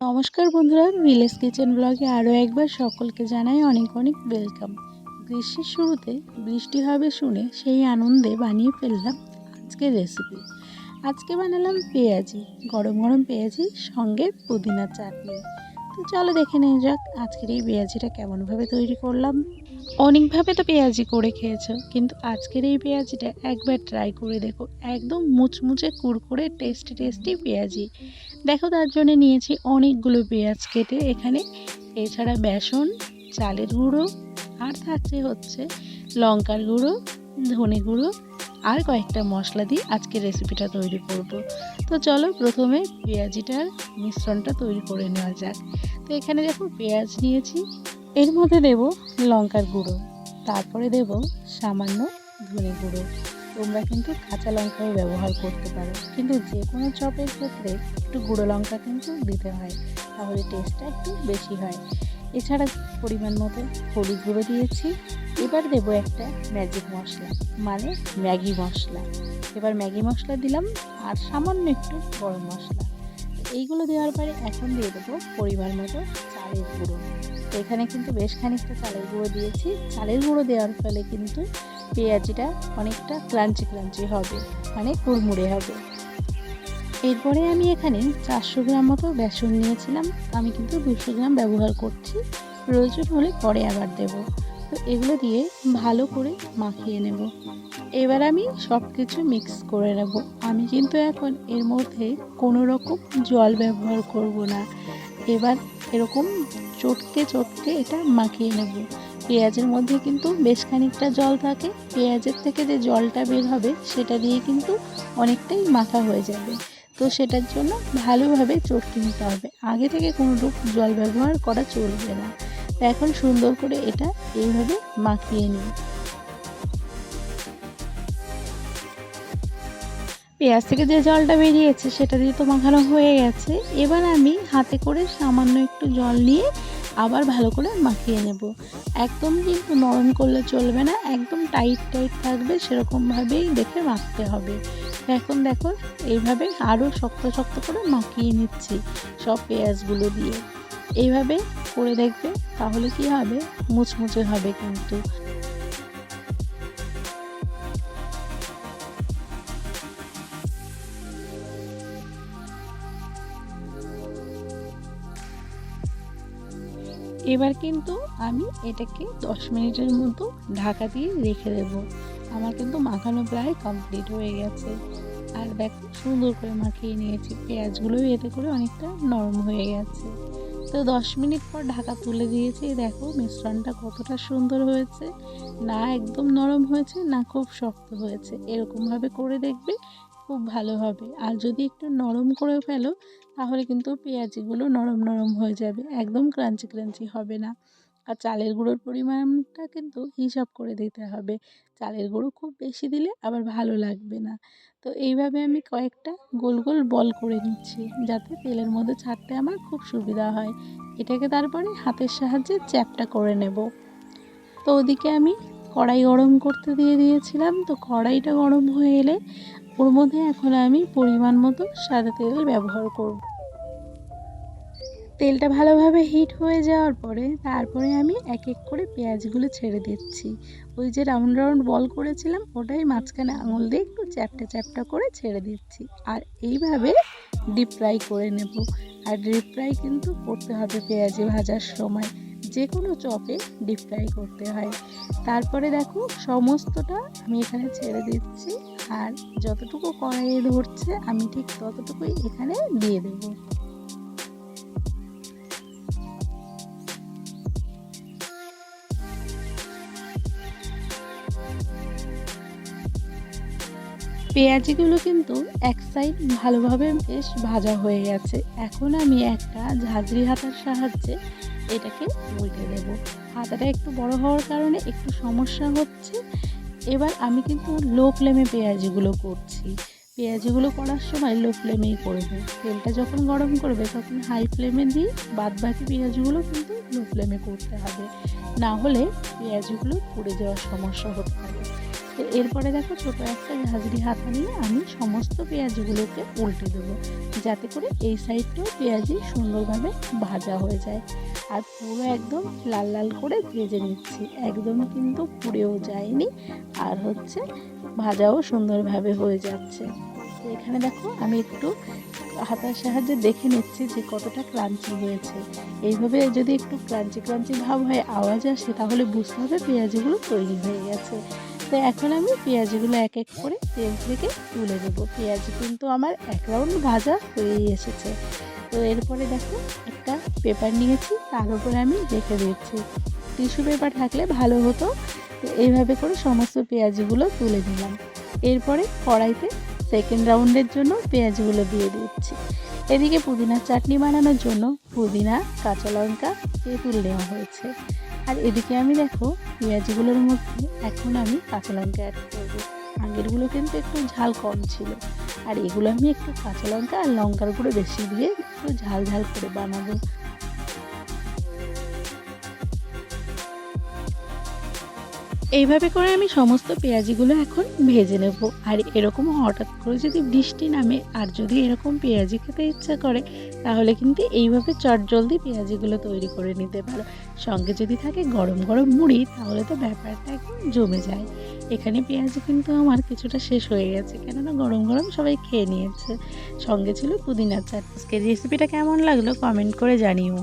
নমস্কার বন্ধুরা village kitchen ব্লগে আরও একবার সকলকে জানাই অনেক অনেক ওয়েলকাম। গ্রীষ্মের শুরুতে বৃষ্টি হবে শুনে সেই আনন্দে বানিয়ে ফেললাম আজকের রেসিপি আজকে বানালাম পেঁয়াজি, গরম গরম পেঁয়াজি, সঙ্গে পুদিনা চাটনি। তো চলো দেখে নেওয়া যাক আজকের এই পেঁয়াজিটা কেমনভাবে তৈরি করলাম। অনেকভাবে তো পেঁয়াজি করে খেয়েছো, কিন্তু আজকের এই পেঁয়াজিটা একবার ট্রাই করে দেখো, একদম মুচমুচে কুড়কুড়ে টেস্টি টেস্টি পেঁয়াজি। দেখো তার জন্য নিয়েছি অনেকগুলো পেঁয়াজ কেটে এখানে, এছাড়া বেসন, চালের গুঁড়ো, আর থাকছে হচ্ছে লঙ্কার গুঁড়ো, ধনে গুঁড়ো, আর কয়েকটা মশলা দিয়ে আজকে রেসিপিটা তৈরি করব। তো চলো প্রথমে পেঁয়াজিটার মিশ্রণটা তৈরি করে নেওয়া যাক। তো এখানে দেখো পেঁয়াজ নিয়েছি এর মধ্যে দেব লঙ্কার গুঁড়ো, তারপরে দেব সামান্য ধনে গুঁড়ো। তোমরা কিন্তু কাঁচা লঙ্কাও ব্যবহার করতে পারো, কিন্তু যে কোনো চপের ক্ষেত্রে একটু গুঁড়ো লঙ্কা কিন্তু দিতে হয়, তাহলে টেস্টটা একটু বেশি হয়। এছাড়া পরিমাণ মতো হলুদ গুঁড়ো দিয়েছি, এবার দেব একটা ম্যাজিক মশলা মানে ম্যাগি মশলা। এবার ম্যাগি মশলা দিলাম, আর সামান্য একটু গরম মশলা। এইগুলো দেওয়ার পরে এখন দিয়ে দেবো পরিমাণ মতো চালের গুঁড়ো। তো এখানে কিন্তু বেশ খানিকটা চালের গুঁড়ো দিয়েছি। চালের গুঁড়ো দেওয়ার ফলে কিন্তু পেঁয়াজিটা অনেকটা ক্রাঞ্চি ক্রাঞ্চি হবে মানে কুড়মুড়ে হবে। এরপরে আমি এখানে চারশো গ্রাম মতো বেসন নিয়েছিলাম। আমি কিন্তু দুশো গ্রাম ব্যবহার করছি। প্রয়োজন হলে পরে আবার দেব। তো এগুলো দিয়ে ভালো করে মাখিয়ে নেব। এবার আমি সব কিছু মিক্স করে নেব। আমি কিন্তু এখন এর মধ্যে কোনো রকম জল ব্যবহার করব না। এবার এরকম চটকে চটকে এটা মাখিয়ে নেব। পেঁয়াজের মধ্যে কিন্তু বেশ খানিকটা জল থাকে। পেঁয়াজের থেকে যে জলটা বের হবে, সেটা দিয়ে কিন্তু অনেকটাই মাখা হয়ে যাবে। তো সেটার জন্য ভালোভাবে চটকে নিতে হবে। আগে থেকে কোনো রূপ জল ব্যবহার করা চলবে না। এখন সুন্দর করে এটা এইভাবে মাখিয়ে নিই পেঁয়াজ থেকে যে জলটা বেরিয়েছে সেটা দিয়ে তো মাখানো হয়ে গেছে। এবার আমি হাতে করে সামান্য একটু জল নিয়ে আবার ভালো করে মাখিয়ে নেব। একদম কিন্তু নরম করলে চলবে না, একদম টাইট টাইট থাকবে, সেরকমভাবেই দেখে মাখতে হবে। এখন দেখো, এইভাবে আরও শক্ত শক্ত করে মাখিয়ে নিচ্ছি সব পেঁয়াজগুলো দিয়ে। এইভাবে করে দেখবে, তাহলে কি হবে? মুচমুচে হবে কিন্তু। এবার কিন্তু আমি এটাকে দশ মিনিটের মতো ঢাকা দিয়ে রেখে দেব। আমার কিন্তু মাখানো প্রায় কমপ্লিট হয়ে গেছে। আর দেখো সুন্দর করে মাখিয়ে নিয়েছি। পেঁয়াজগুলো এতে করে অনেকটা নরম হয়ে গেছে। তো দশ মিনিট পর ঢাকা তুলে দিয়েছি। দেখো মিশ্রণটা কতটা সুন্দর হয়েছে। না একদম নরম হয়েছে, না খুব শক্ত হয়েছে। এরকমভাবে করে দেখবে খুব ভালো হবে। আর যদি একটু নরম করে ফেলো তাহলে কিন্তু পেঁয়াজিগুলো নরম নরম হয়ে যাবে, একদম ক্রাঞ্চি ক্রাঞ্চি হবে না। আর চালের গুঁড়োর পরিমাণটা কিন্তু হিসাব করে দিতে হবে। চালের গুঁড়ো খুব বেশি দিলে আবার ভালো লাগবে না। তো এইভাবে আমি কয়েকটা গোল গোল বল করে নিচ্ছি, যাতে তেলের মধ্যে ছাড়তে আমার খুব সুবিধা হয়। এটাকে তারপরে হাতের সাহায্যে চ্যাপটা করে নেব। তো ওদিকে আমি কড়াই গরম করতে দিয়ে দিয়েছিলাম। তো কড়াইটা গরম হয়ে এলে ওর মধ্যে এখন আমি পরিমাণ মতো সাদা তেল ব্যবহার করব। তেলটা ভালোভাবে হিট হয়ে যাওয়ার পরে তারপরে আমি এক এক করে পেঁয়াজগুলো ছেড়ে দিচ্ছি। ওই যে রাউন্ড রাউন্ড বল করেছিলাম, ওটাই মাঝখানে আঙুল দিয়ে একটু চ্যাপটা চ্যাপটা করে ছেড়ে দিচ্ছি। আর এইভাবে ডিপ ফ্রাই করে নেব। আর ডিপ ফ্রাই কিন্তু করতে হবে পেঁয়াজি ভাজার সময়। যে কোনো চপে ডিপ ফ্রাই করতে হয়। তারপরে দেখো, সমস্তটা আমি এখানে ছেড়ে দিচ্ছি। আর যতটুকু কড়াইয়ে ধরছে, আমি ঠিক ততটুকুই এখানে দিয়ে দেব। পেঁয়াজিগুলো কিন্তু এক সাইড ভালোভাবে বেশ ভাজা হয়ে গেছে। এখন আমি একটা ঝাঁঝরি হাতার সাহায্যে এটাকে উল্টে দেব। হাতাটা একটু বড় হওয়ার কারণে একটু সমস্যা হচ্ছে। এবার আমি কিন্তু লো ফ্লেমে পেঁয়াজিগুলো করছি। পেঁয়াজিগুলো করার সময় লো ফ্লেমেই করবে তেলটা যখন গরম করবে তখন হাই ফ্লেমে দিয়ে বাদ বাকি পেঁয়াজগুলো কিন্তু লো ফ্লেমে করতে হবে। না হলে পেঁয়াজগুলো পুড়ে যাওয়ার সমস্যা হতে পারে। তো এরপরে দেখো ছোটো একটা ঝাঁঝরি হাতা নিয়ে আমি সমস্ত পেঁয়াজগুলোকে উল্টে দেবো। যাতে করে এই সাইডটাও পেঁয়াজি সুন্দরভাবে ভাজা হয়ে যায়। আর পুরো একদম লাল লাল করে ভেজে নিচ্ছি। একদম কিন্তু পুড়েও যায়নি। আর হচ্ছে ভাজাও সুন্দরভাবে হয়ে যাচ্ছে। তো এখানে দেখো আমি একটু হাতার সাহায্যে দেখে নিচ্ছি যে কতটা ক্রাঞ্চি হয়েছে। এইভাবে যদি একটু ক্রাঞ্চি ক্রাঞ্চি ভাব হয় আওয়াজ আসে তাহলে বুঝতে হবে পেঁয়াজিগুলো তৈরি হয়ে গেছে। তো এখন আমি পেঁয়াজগুলো এক এক করে তেল থেকে তুলে দেবো পেঁয়াজ কিন্তু আমার এক রাউন্ড ভাজা হয়েই এসেছে। তো এরপরে দেখো, একটা পেপার নিয়েছি, তার উপরে আমি রেখে দিচ্ছি টিস্যু পেপার থাকলে ভালো হতো। তো এইভাবে করে সমস্ত পেঁয়াজগুলো তুলে নিলাম। এরপরে কড়াইতে সেকেন্ড রাউন্ডের জন্য পেঁয়াজগুলো দিয়ে দিচ্ছি। এদিকে পুদিনার চাটনি বানানোর জন্য পুদিনা, কাঁচা লঙ্কা, তেঁতুল নেওয়া হয়েছে। আর এদিকে আমি দেখো, পেঁয়াজগুলোর মধ্যে এখন আমি কাঁচা লঙ্কা অ্যাড করব। আগেরগুলো কিন্তু একটু ঝাল কম ছিল। আর এগুলো আমি একটু কাঁচা লঙ্কা আর লঙ্কার গুঁড়ো বেশি দিয়ে একটু ঝাল ঝাল করে বানাবো। এইভাবে করে আমি সমস্ত পেঁয়াজিগুলো এখন ভেজে নেব। আর এরকম হঠাৎ করে যদি বৃষ্টি নামে আর যদি এরকম পেঁয়াজি খেতে ইচ্ছা করে, তাহলে কিন্তু এইভাবে চটজলদি পেঁয়াজিগুলো তৈরি করে নিতে পারো। সঙ্গে যদি থাকে গরম গরম মুড়ি, তাহলে তো ব্যাপারটা একদম জমে যায়। এখানে পেঁয়াজ কিন্তু আমার কিছুটা শেষ হয়ে গেছে। কেননা গরম গরম সবাই খেয়ে নিয়েছে। সঙ্গে ছিল পুদিনার আজকে রেসিপিটা কেমন লাগল? কমেন্ট করে জানিও।